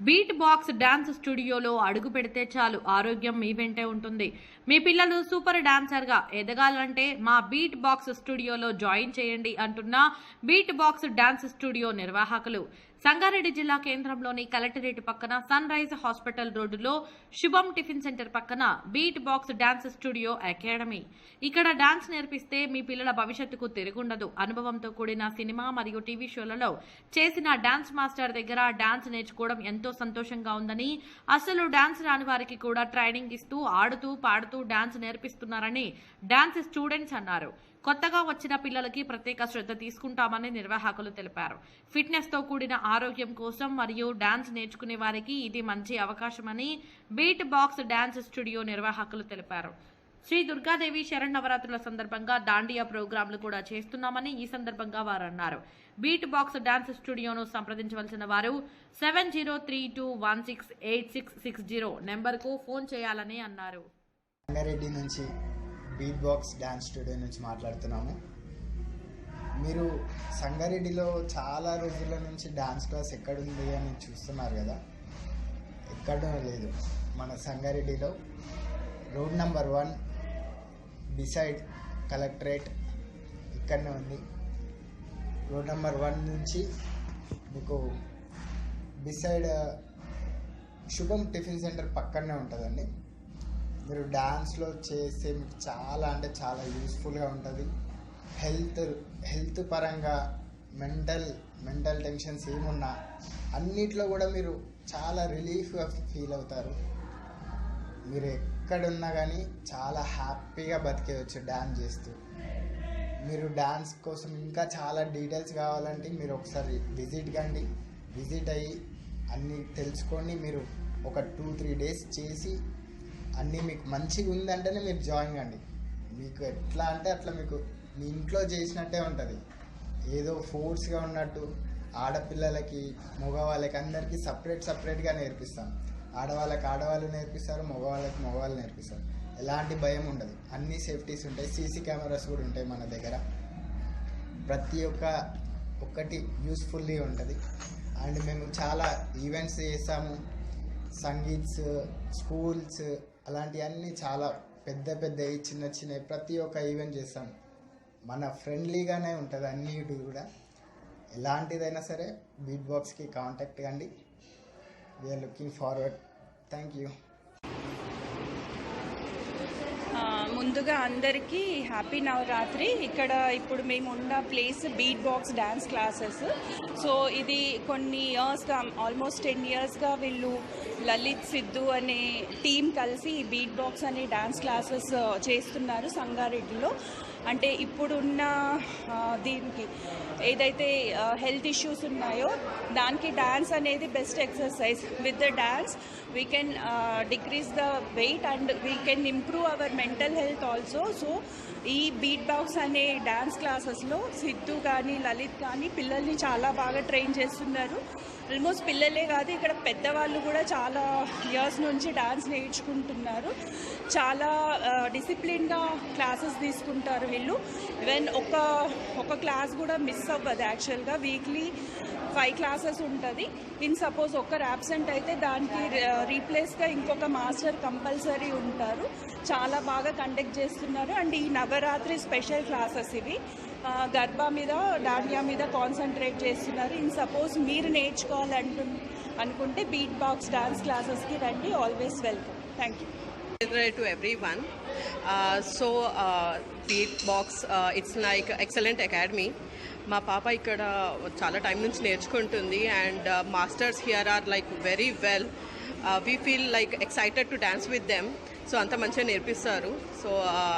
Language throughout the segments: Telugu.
బీట్ బాక్స్ డాన్స్ స్టూడియోలో అడుగు పెడితే చాలు ఆరోగ్యం మీ వెంటే ఉంటుంది. మీ పిల్లలు సూపర్ డాన్సర్గా ఎదగాలంటే మా బీట్ బాక్స్ స్టూడియోలో జాయిన్ చేయండి అంటున్న బీట్ బాక్స్ డాన్స్ స్టూడియో నిర్వాహకులు. సంగారెడ్డి జిల్లా కేంద్రంలోని కలెక్టరేట్ పక్కన సన్ రైజ్ హాస్పిటల్ రోడ్డులో శుభం టిఫిన్ సెంటర్ పక్కన beat box dance studio academy. ఇక్కడ డాన్స్ నేర్పిస్తే మీ పిల్లల భవిష్యత్తుకు తిరుగుండదు. అనుభవంతో కూడిన సినిమా మరియు టీవీ షోలలో చేసిన డాన్స్ మాస్టర్ దగ్గర డాన్స్ నేర్చుకోవడం ఎంతో సంతోషంగా ఉందని అసలు డాన్స్ రాని వారికి కూడా ట్రైనింగ్ ఇస్తూ ఆడుతూ పాడుతూ డాన్స్ నేర్పిస్తున్నారని డాన్స్ స్టూడెంట్స్ అన్నారు. కొత్తగా వచ్చిన పిల్లలకి ప్రత్యేక శ్రద్ధ తీసుకుంటామని నిర్వాహకులు తెలిపారు. ఫిట్నెస్తో కూడిన ఆరోగ్యం కోసం మరియు డాన్స్ నేర్చుకునే వారికి ఇది మంచి అవకాశమని బీట్ బాక్స్ డాన్స్ స్టూడియో నిర్వాహకులు తెలిపారు. శ్రీ దుర్గాదేవి శరణ్ నవరాత్రుల సందర్భంగా దాండియా ప్రోగ్రాంలు కూడా చేస్తున్నామని ఈ సందర్భంగా వారు అన్నారు. బీట్ బాక్స్ డాన్స్ స్టూడియోను సంప్రదించవలసిన వారు seven zero three two one six eight six six zero నెంబర్కు ఫోన్ చేయాలని అన్నారు. రంగారెడ్డి నుంచి బీట్ బాక్స్ డ్యాన్స్ స్టూడియో నుంచి మాట్లాడుతున్నాము. మీరు సంగారెడ్డిలో చాలా రోజుల నుంచి డ్యాన్స్ క్లాస్ ఎక్కడుంది అని చూస్తున్నారు కదా? ఎక్కడ లేదు. మన సంగారెడ్డిలో road number one beside collectorate ఇక్కడనే ఉంది. రోడ్ నెంబర్ వన్ నుంచి మీకు beside uh, Shubham tiffin centre పక్కనే ఉంటుందండి. మీరు డ్యాన్స్లో చేస్తే మీకు చాలా అంటే చాలా యూస్ఫుల్గా ఉంటుంది. హెల్త్ హెల్త్ పరంగా మెంటల్ మెంటల్ టెన్షన్స్ ఏమున్నా అన్నిట్లో కూడా మీరు చాలా రిలీఫ్గా ఫీల్ అవుతారు. మీరు ఎక్కడున్నా కానీ చాలా హ్యాపీగా బతికేయచ్చు డ్యాన్స్ చేస్తూ. మీరు డ్యాన్స్ కోసం ఇంకా చాలా డీటెయిల్స్ కావాలంటే మీరు ఒకసారి విజిట్ కండి. విజిట్ అయ్యి అన్నీ తెలుసుకోండి మీరు ఒక టూ త్రీ డేస్ చేసి అన్నీ మీకు మంచిగా ఉందంటేనే మీరు జాయిన్ కండి. మీకు ఎట్లా అంటే అట్లా మీకు మీ ఇంట్లో చేసినట్టే ఉంటుంది. ఏదో ఫోర్స్గా ఉన్నట్టు ఆడపిల్లలకి మగవాళ్ళకి అందరికీ సపరేట్ సపరేట్గా నేర్పిస్తాం. ఆడవాళ్ళకి ఆడవాళ్ళు నేర్పిస్తారు మగవాళ్ళకి మగవాళ్ళు నేర్పిస్తారు. ఎలాంటి భయం ఉండదు. అన్ని సేఫ్టీస్ ఉంటాయి. సీసీ కెమెరాస్ కూడా ఉంటాయి మన దగ్గర. ప్రతి ఒక్క ఒక్కటి యూస్ఫుల్లీ ఉంటుంది. అండ్ మేము చాలా ఈవెంట్స్ చేస్తాము. సంగీత్స్ స్కూల్స్ అలాంటివన్నీ చాలా పెద్ద పెద్దవి చిన్న చిన్నవి ప్రతి ఒక్క ఈవెంట్ చేస్తాం. మన ఫ్రెండ్లీగానే ఉంటుంది అన్నిటి కూడా. ఎలాంటిదైనా సరే బీట్ బాక్స్కి కాంటాక్ట్ కండి. We're looking forward thank you ముందుగా అందరికీ హ్యాపీ నవరాత్రి. ఇక్కడ ఇప్పుడు మేము ఉన్న place beat box dance classes. So ఇది కొన్ని ఇయర్స్గా ఆల్మోస్ట్ టెన్ ఇయర్స్గా వీళ్ళు లలిత్ సిద్ధు అనే టీం కలిసి బీట్ బాక్స్ అనే డ్యాన్స్ క్లాసెస్ చేస్తున్నారు సంగారెడ్డిలో. అంటే ఇప్పుడున్న దీనికి ఏదైతే హెల్త్ ఇష్యూస్ ఉన్నాయో దానికి డ్యాన్స్ అనేది best exercise. With the dance we can decrease the weight and we can improve our mental health also so ఈ బీట్ బాక్స్ అనే డ్యాన్స్ క్లాసెస్లో సిద్ధు కానీ లలిత్ కానీ పిల్లల్ని చాలా బాగా ట్రైన్ చేస్తున్నారు. ఆల్మోస్ట్ పిల్లలే కాదు ఇక్కడ పెద్దవాళ్ళు కూడా చాలా ఇయర్స్ నుంచి డాన్స్ నేర్చుకుంటున్నారు. చాలా డిసిప్లిన్గా క్లాసెస్ తీసుకుంటారు వీళ్ళు. ఈవెన్ ఒక ఒక క్లాస్ కూడా మిస్ అవ్వదు యాక్చువల్గా వీక్లీ ఫైవ్ క్లాసెస్ ఉంటుంది. ఇన్ సపోజ్ ఒక్కరు యాబ్సెంట్ అయితే దానికి రీప్లేస్గా ఇంకొక మాస్టర్ కంపల్సరీ ఉంటారు. చాలా బాగా కండక్ట్ చేస్తున్నారు. అండ్ ఈ నవరాత్రి స్పెషల్ క్లాసెస్ ఇవి. గర్భ మీద డాడియా మీద కాన్సన్ట్రేట్ చేస్తున్నారు. ఇన్ సపోజ్ మీరు నేర్చుకోవాలంటు అనుకుంటే బీట్ బాక్స్ డాన్స్ క్లాసెస్కి రండి. Always welcome thank you Hello to everyone. Uh, so, uh, Beatbox, uh, it's like excellent academy. మా పాప ఇక్కడ చాలా టైం నుంచి నేర్చుకుంటుంది and masters here are like very well we feel like excited to dance with them so అంత మంచిగా నేర్పిస్తారు. సో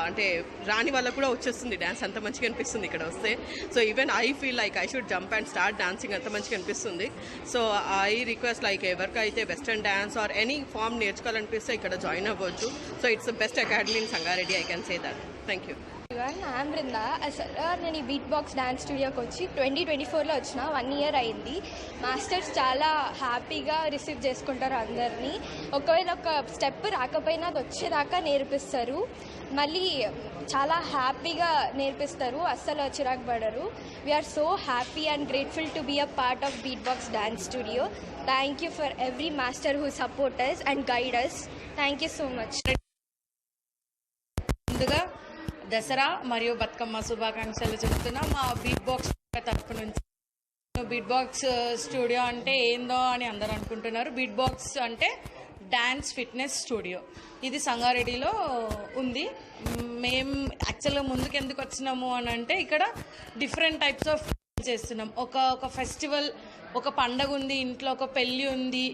అంటే రాని వాళ్ళకు కూడా వచ్చేస్తుంది డ్యాన్స్ అంత మంచిగా అనిపిస్తుంది ఇక్కడ వస్తే. So even I feel like I should jump and start dancing అంత మంచిగా అనిపిస్తుంది. సో ఐ రిక్వెస్ట్ లైక్ ఎవరికైతే western dance or any form నేర్చుకోవాలనిపిస్తే ఇక్కడ జాయిన్ అవ్వచ్చు. So it's best academy in Sangareddy I can say that thank you everyone I'm Brinda అసలు నేను ఈ బీట్ బాక్స్ డ్యాన్స్ స్టూడియోకి వచ్చి ట్వంటీ ట్వంటీ ఫోర్లో వచ్చిన వన్ ఇయర్ అయింది. మాస్టర్స్ చాలా హ్యాపీగా రిసీవ్ చేసుకుంటారు అందరినీ. ఒకవేళ ఒక స్టెప్ రాకపోయినా అది వచ్చేదాకా నేర్పిస్తారు. మళ్ళీ చాలా హ్యాపీగా నేర్పిస్తారు. అస్సలు చిరాకు పడరు. We're so happy and grateful to be a part of beat box dance studio thank you for every master who supporters and guiders thank you so much ముందుగా దసరా మరియు బతుకమ్మ శుభాకాంక్షలు చెబుతున్నాం మా బీట్ బాక్స్ తరపు నుంచి. బీట్ బాక్స్ స్టూడియో అంటే ఏందో అని అందరూ అనుకుంటున్నారు. బీట్ బాక్స్ అంటే డ్యాన్స్ ఫిట్నెస్ స్టూడియో ఇది సంగారెడ్డిలో ఉంది. మేము యాక్చువల్గా ముందుకు ఎందుకు వచ్చినాము అని అంటే ఇక్కడ డిఫరెంట్ టైప్స్ ఆఫ్ చేస్తున్నాం. ఒక ఒక ఫెస్టివల్ ఒక పండగ ఉంది ఇంట్లో ఒక పెళ్ళి ఉంది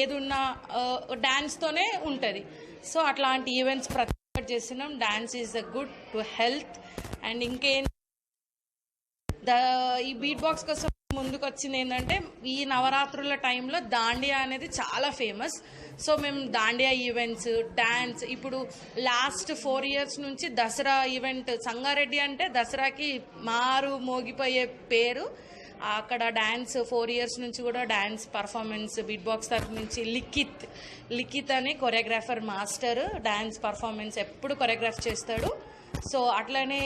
ఏదున్నా uh, డ్యాన్స్తోనే ఉంటుంది. సో అట్లాంటి ఈవెంట్స్ ప్రతి చేస్తున్నాం. Dance is a good to health and ఇంకేం ద ఈ బీట్ బాక్స్ కోసం ముందుకు వచ్చింది ఏంటంటే ఈ నవరాత్రుల టైంలో దాండియా అనేది చాలా ఫేమస్ సో మేము దాండియా ఈవెంట్స్ డ్యాన్స్ ఇప్పుడు లాస్ట్ ఫోర్ ఇయర్స్ నుంచి దసరా ఈవెంట్ సంగారెడ్డి అంటే దసరాకి మారు మోగిపోయే పేరు. అక్కడ డ్యాన్స్ ఫోర్ ఇయర్స్ నుంచి కూడా డ్యాన్స్ పర్ఫార్మెన్స్ బిట్ బాక్స్ తరఫు నుంచి లిఖిత్ లిఖిత్ అని కొరియోగ్రాఫర్ మాస్టర్ డ్యాన్స్ పర్ఫార్మెన్స్ ఎప్పుడు కొరియోగ్రాఫ్ చేస్తాడు. సో అట్లనే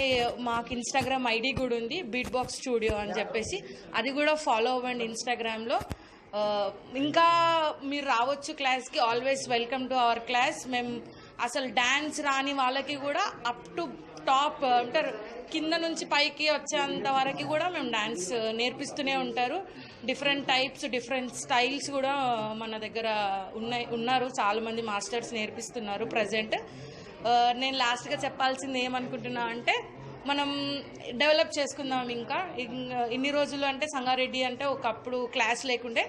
మాకు ఇన్స్టాగ్రామ్ ఐడి కూడా ఉంది బీట్ బాక్స్ స్టూడియో అని చెప్పేసి. అది కూడా ఫాలో అవ్వండి ఇన్స్టాగ్రామ్లో ఇంకా మీరు రావచ్చు క్లాస్కి always welcome to our class. మేము అసలు డ్యాన్స్ రాని వాళ్ళకి కూడా అప్ టు టాప్ అంటారు కింద నుంచి పైకి వచ్చేంత వరకు కూడా మేము డ్యాన్స్ నేర్పిస్తూనే ఉంటారు. డిఫరెంట్ టైప్స్ డిఫరెంట్ స్టైల్స్ కూడా మన దగ్గర ఉన్నాయి ఉన్నారు. చాలామంది మాస్టర్స్ నేర్పిస్తున్నారు ప్రజెంట్ uh, నేను లాస్ట్గా చెప్పాల్సింది ఏమనుకుంటున్నా అంటే మనం డెవలప్ చేసుకుందాం ఇంకా. ఇన్ని రోజులు అంటే సంగారెడ్డి అంటే ఒకప్పుడు క్లాస్ లేకుండే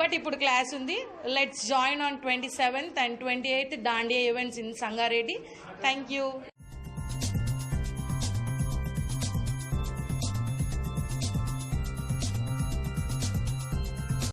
బట్ ఇప్పుడు క్లాస్ ఉంది. Let's join on twenty seventh and twenty eighth Dandiya events in Sangareddy thank you